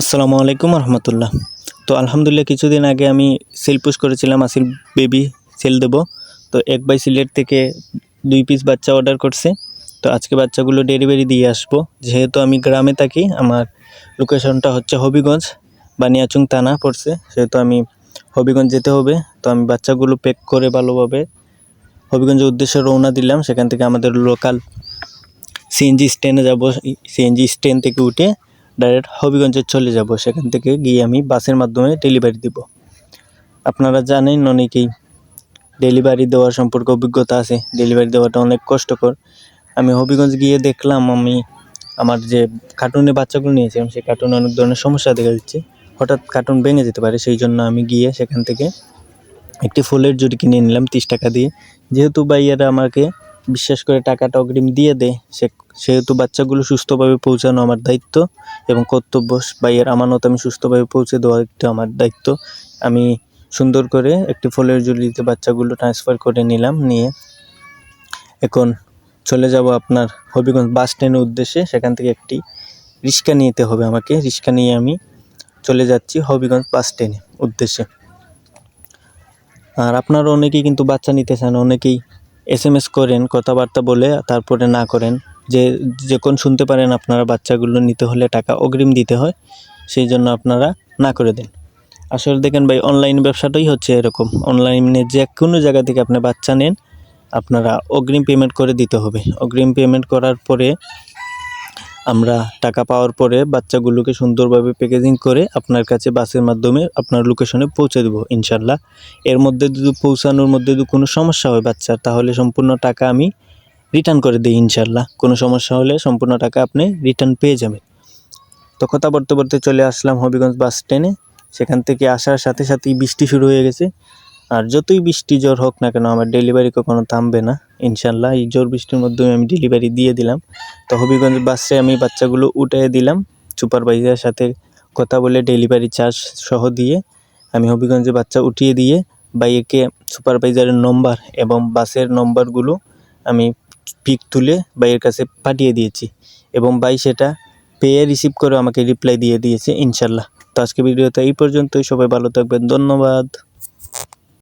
আসসালামু আলাইকুম রহমতুল্লাহ। তো আলহামদুলিল্লাহ কিছুদিন আগে আমি সেল পুশ করেছিলাম, আসিল বেবি সেল দেব। তো এক বাই সিলেট থেকে দুই পিস বাচ্চা অর্ডার করছে। তো আজকে বাচ্চাগুলো ডেলিভারি দিয়ে আসব। যেহেতু আমি গ্রামে থাকি, আমার লোকেশনটা হচ্ছে হবিগঞ্জ, বানিয়াচুং থানা পড়ছে। সেহেতু আমি হবিগঞ্জ যেতে হবে। তো আমি বাচ্চাগুলো প্যাক করে ভালোভাবে হবিগঞ্জের উদ্দেশ্যে রওনা দিলাম। সেখান থেকে আমাদের লোকাল সিএনজি স্ট্যান্ডে যাব। সিএনজি স্ট্যান্ড থেকে উঠে ডাইরেক্ট হবিগঞ্জে চলে যাব। সেখান থেকে গিয়ে আমি বাসের মাধ্যমে ডেলিভারি দিব। আপনারা জানেন অনেকেই ডেলিভারি দেওয়ার সম্পর্কে অভিজ্ঞতা আছে। ডেলিভারি দেওয়াটা অনেক কষ্টকর। আমি হবিগঞ্জ গিয়ে দেখলাম, আমি আমার যে কার্টুনে বাচ্চাগুলো নিয়েছিলাম সেই কার্টুনে অনেক ধরনের সমস্যা দেখা যাচ্ছে হঠাৎ কার্টুন ভেঙে যেতে পারে, সেই জন্য আমি গিয়ে সেখান থেকে একটি ফুলের জুড়ি কিনে নিলাম তিরিশ টাকা দিয়ে। যেহেতু ভাইয়ারা আমাকে বিশ্বাস করে টাকাটা অগ্রিম দিয়ে দেয়। সে, সেহেতু বাচ্চাগুলো সুস্থভাবে পৌঁছানো আমার দায়িত্ব এবং কর্তব্য ভাইয়ের আমানত আমি সুস্থভাবে পৌঁছে দেওয়া একটা আমার দায়িত্ব। আমি সুন্দর করে একটি ফলের ঝুলিতে বাচ্চাগুলো ট্রান্সফার করে নিলাম, নিয়ে এখন চলে যাব আপনার হবিগঞ্জ বাস স্ট্যান্ডের উদ্দেশ্যে। সেখান থেকে একটি রিক্সা নিতে হবে আমাকে। রিক্সা নিয়ে আমি চলে যাচ্ছি হবিগঞ্জ বাস স্ট্যান্ডে উদ্দেশ্যে। আর আপনারা অনেকেই কিন্তু বাচ্চা নিতে চান, অনেকেই এস এম এস করেন, কথাবার্তা বলে, তারপরে না করেন। যে যে কোন শুনতে পারেন আপনারা বাচ্চাগুলো নিতে হলে টাকা অগ্রিম দিতে হয়, সেই জন্য আপনারা না করে দেন। আসলে দেখেন ভাই অনলাইন ব্যবসাটাই হচ্ছে এরকম। অনলাইনে যে কোনো জায়গা থেকে আপনি বাচ্চা নেন, আপনারা অগ্রিম পেমেন্ট করে দিতে হবে। অগ্রিম পেমেন্ট করার পরে আমরা টাকা পাওয়ার পরে বাচ্চাগুলোকে সুন্দরভাবে প্যাকেজিং করে আপনার কাছে বাসের মাধ্যমে আপনার লোকেশনে পৌঁছে দেবো, ইনশাল্লাহ। এর মধ্যে যদি পৌঁছানোর মধ্যে যদি কোনো সমস্যা হয় বাচ্চার, তাহলে সম্পূর্ণ টাকা আমি রিটার্ন করে দিই, ইনশাল্লাহ। কোনো সমস্যা হলে সম্পূর্ণ টাকা আপনি রিটার্ন পেয়ে যাবেন। তো কথা বলতে বলতে চলে আসলাম হবিগঞ্জ বাস স্ট্যান্ডে সেখান থেকে আসার সাথে সাথেই বৃষ্টি শুরু হয়ে গেছে। আর যতই বৃষ্টি জ্বর হোক না কেন, আমার ডেলিভারি কখনো থামবে না। ইনশাল্লাহ এই জ্বর বৃষ্টির মাধ্যমে আমি ডেলিভারি দিয়ে দিলাম। তো হবিগঞ্জ বাসে আমি বাচ্চাগুলো উঠিয়ে দিলাম। সুপারভাইজারের সাথে কথা বলে ডেলিভারি চার্জ সহ দিয়ে আমি হবিগঞ্জে বাচ্চা উঠিয়ে দিয়ে বাইকে সুপারভাইজারের নম্বর এবং বাসের নম্বরগুলো আমি পিক তুলে বাইয়ের কাছে পাঠিয়ে দিয়েছি এবং বাই সেটা পেয়ে রিসিভ করে আমাকে রিপ্লাই দিয়ে দিয়েছে ইনশাল্লাহ তো আজকে ভিডিওতে এই পর্যন্তই। সবাই ভালো থাকবেন। ধন্যবাদ।